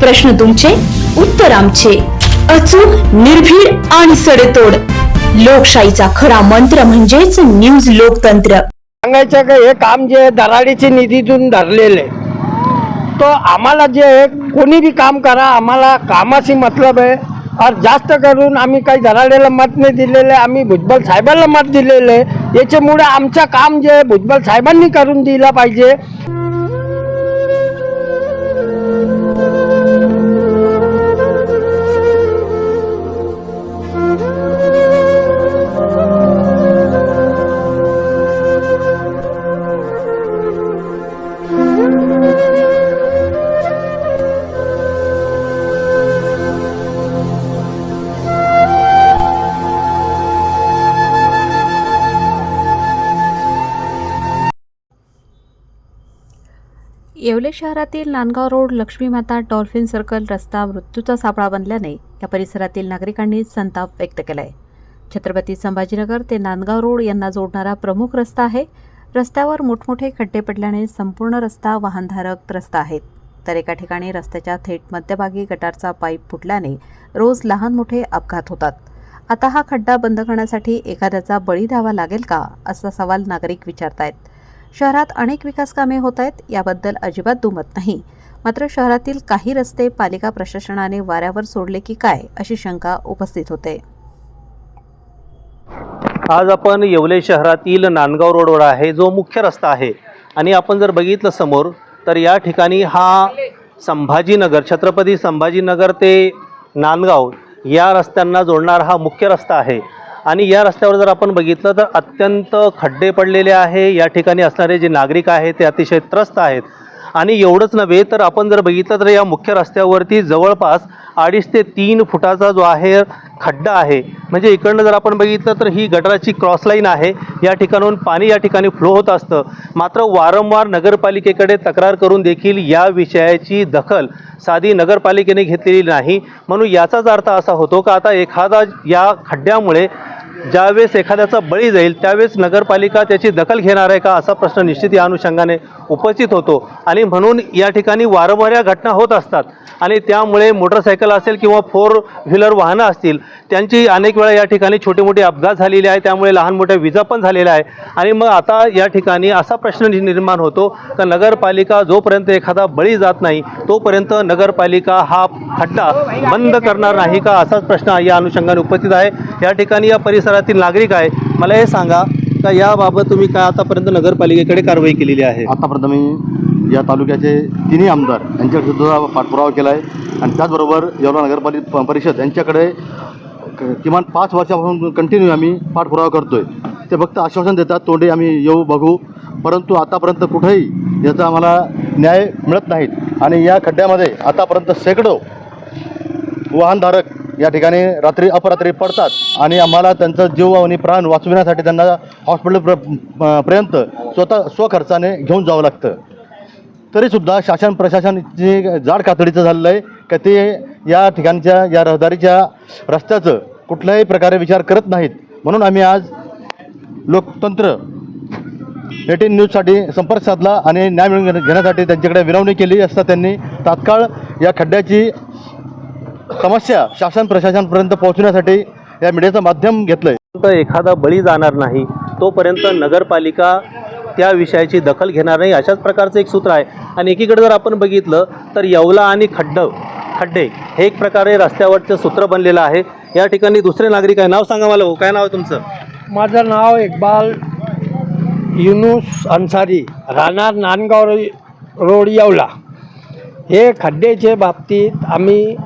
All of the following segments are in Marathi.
प्रश्न तुमचे उत्तर आमचे. अचूक निर्भीड आणि सडेतोड. लोकशाहीचा खरा मंत्र म्हणजेच न्यूज लोकतंत्र. सांगायचं का हे काम जे दराडीचे निधीतून धरलेले तो आम्हाला जे कोणी बी काम करा आम्हाला कामाशी मतलब आहे. और जास्त करून आम्ही काही दराडेला मत नाही दिलेले आम्ही भुजबळ साहेबांना मत दिलेलं आहे. याच्यामुळे आमचं काम जे भुजबल भुजबळ साहेबांनी करून दिलं पाहिजे. येवले शहरातील Nandgaon road Laxmimata dolphin circle रस्ता मृत्यूचा सापळा बनल्याने या परिसरातील नागरिकांनी संताप व्यक्त केला आहे छत्रपती संभाजीनगर ते नांदगाव रोड यांना जोडणारा प्रमुख रस्ता आहे. रस्त्यावर मोठमोठे खड्डे पडल्याने संपूर्ण रस्ता वाहनधारक त्रस्त आहेत. तर एका ठिकाणी रस्त्याच्या थेट मध्यभागी गटारचा पाईप फुटल्याने रोज लहान मोठे अपघात होतात. आता हा खड्डा बंद करण्यासाठी एखाद्याचा बळी द्यावा लागेल का? असा सवाल नागरिक विचारतायत. शहरात अनेक विकास कामे होत आहेत याबद्दल अजिबात दुमत नाही. मात्र शहरातील काही रस्ते पालिका प्रशासनाने वाऱ्यावर सोडले की काय अशी शंका उपस्थित होते. आज आपण येवले शहरातील नांदगाव रोडवर आहे जो मुख्य रस्ता आहे. आणि आपण जर बघितलं समोर तर या ठिकाणी हा संभाजीनगर छत्रपती संभाजीनगर ते नांदगाव या रस्त्यांना जोडणारा हा मुख्य रस्ता आहे. आणि या रस्त्यावर जर आपण बघितलं तर अत्यंत खड्डे पडलेले आहे. या ठिकाणी असणारे जे नागरिक आहेत ते अतिशय त्रस्त आहेत. आणि एवढंच नव्हे तर आपण जर बघितलं तर या मुख्य रस्त्यावरती जवळपास अडीच ते तीन फुटाचा जो आहे खड्डा आहे. म्हणजे इकडनं जर आपण बघितलं तर ही गटाराची क्रॉस लाईन आहे. या ठिकाणाहून पाणी या ठिकाणी फ्लो होत असतं. मात्र वारंवार नगरपालिकेकडे तक्रार करून देखील या विषयाची दखल साधी नगरपालिकेने घेतलेली नाही. म्हणून याचाच अर्थ असा होतो का आता एखादा या खड्ड्यामुळे ज्यावेळेस एखाद्याचा बळी जाईल त्यावेळेस नगरपालिका त्याची दखल घेणार आहे का असा प्रश्न निश्चित या अनुषंगाने उपस्थित होतो. आणि म्हणून या ठिकाणी वारंवार या घटना होत असतात. आणि त्यामुळे मोटरसायकल असेल किंवा फोर व्हीलर वाहनं असतील त्यांची अनेक वेळा या ठिकाणी छोटे मोठे अपघात झालेले आहे. त्यामुळे लहान मोठ्या विजा पण झालेल्या आहे. आणि मग आता या ठिकाणी असा प्रश्न निर्माण होतो का नगरपालिका जोपर्यंत एखादा बळी जात नाही तोपर्यंत नगरपालिका हा खड्डा बंद करणार नाही का असाच प्रश्न या अनुषंगाने उपस्थित आहे. या ठिकाणी या परिसरात शहरातील नागरिक आहे मला हे सांगा का याबाबत तुम्ही काय आतापर्यंत नगरपालिकेकडे कारवाई केलेली आहे? आतापर्यंत मी या तालुक्याचे तिन्ही आमदार यांच्याकडे सुद्धा पाठपुरावा केला आहे आणि त्याचबरोबर येवला नगरपालिका परिषद यांच्याकडे क- किमान पाच वर्षापासून कंटिन्यू आम्ही पाठपुरावा करतो आहे ते फक्त आश्वासन देतात तोंडे आम्ही येऊ बघू. परंतु आतापर्यंत कुठेही याचा आम्हाला न्याय मिळत नाहीत. आणि या खड्ड्यामध्ये आतापर्यंत शेकडो वाहनधारक या ठिकाणी रात्री अपरात्री पडतात. आणि आम्हाला त्यांचा जीव आणि प्राण वाचविण्यासाठी त्यांना हॉस्पिटल प्र पर्यंत स्वतः स्वखर्चाने घेऊन जावं लागतं. तरीसुद्धा शासन प्रशासनची जाड कातडीचं झालेलं आहे का ते या ठिकाणच्या या रहदारीच्या रस्त्याचं कुठल्याही प्रकारे विचार करत नाहीत. म्हणून आम्ही आज लोकतंत्र एटीन न्यूजसाठी संपर्क साधला आणि न्याय मिळवून घेण्यासाठी त्यांच्याकडे विनवणी केली असता त्यांनी तात्काळ या खड्ड्याची समस्या शासन प्रशासनपर्यंत पोहोचण्यासाठी या मीडियाचं माध्यम घेतलं आहे तर एखादा बळी जाणार नाही तोपर्यंत नगरपालिका त्या विषयाची दखल घेणार नाही अशाच प्रकारचं एक सूत्र आहे. आणि एकीकडे जर आपण बघितलं तर येवला आणि खड्ड खड्डे हे एक प्रकारे रस्त्यावरचं सूत्र बनलेलं आहे. या ठिकाणी दुसरे नागरिक आहे. नाव सांगा मला हो काय नाव आहे तुमचं? माझं नाव इक्बाल युनुस अन्सारी राहणार नांदगाव रो- रोड येवला. हे खड्ड्याचे बाबतीत आम्ही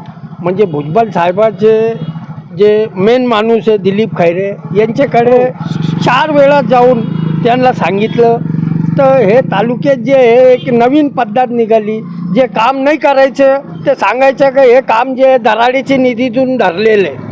म्हणजे भुजबळ साहेबाचे जे मेन माणूस आहे दिलीप खैरे यांच्याकडे चार वेळा जाऊन त्यांना सांगितलं. तर हे तालुक्यात जे हे एक नवीन पद्धत निघाली. जे काम नाही करायचं ते सांगायचं का हे काम जे दराडीची दराडीच्या निधीतून धरलेलं आहे.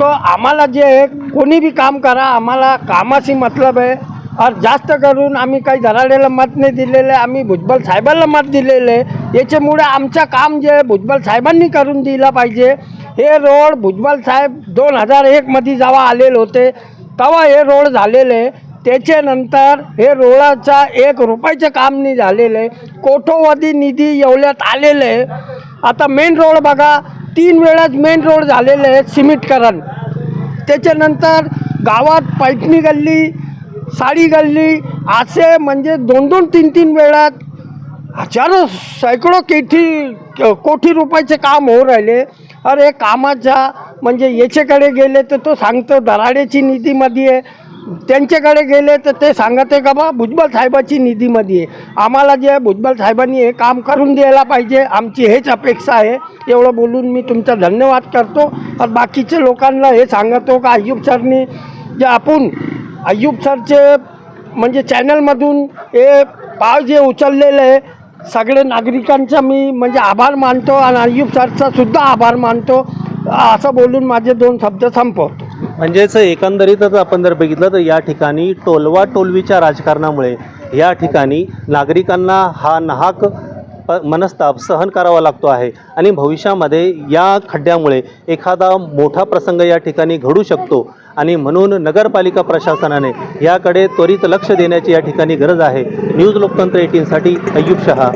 तर आम्हाला जे कोणी बी काम करा आम्हाला कामाशी मतलब आहे. आणि जास्त करून आम्ही काही धराडेला मत नाही दिलेलं आहे. आम्ही भुजबळ साहेबांना मत दिलेलं आहे. याच्यामुळे आमचं काम जे आहे भुजबळ साहेबांनी करून दिलं पाहिजे. हे रोड भुजबळ साहेब दोन हजार एकमध्ये जेव्हा आलेले होते तेव्हा हे रोड झालेले त्याच्यानंतर हे रोडाचा एक रुपयाचं काम नाही झालेलं आहे. कोठोवधी निधी एवढ्यात आलेलं आहे. आता मेन रोड बघा तीन वेळाच मेन रोड झालेले आहेत सिमेंटकरण. त्याच्यानंतर गावात पैठणी गल्ली साडी घालली. असे म्हणजे दोन दोन तीन तीन वेळात हजारो सैकडो केठी कोटी रुपयाचे काम होऊ राहिले. अरे कामाच्या म्हणजे याच्याकडे गेले तर तो सांगतो दराडेची निधीमध्ये आहे. त्यांच्याकडे गेले तर ते सांगत आहे का बा भुजबळ साहेबाची निधीमध्ये आहे. आम्हाला जे भुजबळ साहेबांनी हे काम करून द्यायला पाहिजे. आमची हेच अपेक्षा आहे. एवढं बोलून मी तुमचा धन्यवाद करतो. आणि बाकीच्या लोकांना हे सांगतो का अय्यूब सरनी जे आपण अय्यूब सरचे म्हणजे चॅनलमधून हे पाव जे उचललेलं आहे सगळे नागरिकांचा मी म्हणजे आभार मानतो आणि अय्यूब सरचा सुद्धा आभार मानतो. असं बोलून माझे दोन शब्द संपवतो. म्हणजेच एकंदरीतच आपण जर बघितलं तर या ठिकाणी टोलवा टोलवीच्या राजकारणामुळे या ठिकाणी नागरिकांना हा नाहक मनस्ताप सहन करावा लागतो आहे आणि भविष्यामध्ये या खड्ड्यामुळे एखादा मोठा प्रसंग या ठिकाणी घडू शकतो. आणि म्हणून नगरपालिका प्रशासनाने याकडे त्वरित लक्ष देण्याची या ठिकाणी गरज आहे. न्यूज लोकतंत्र एटीनसाठी अय्यूब शहा.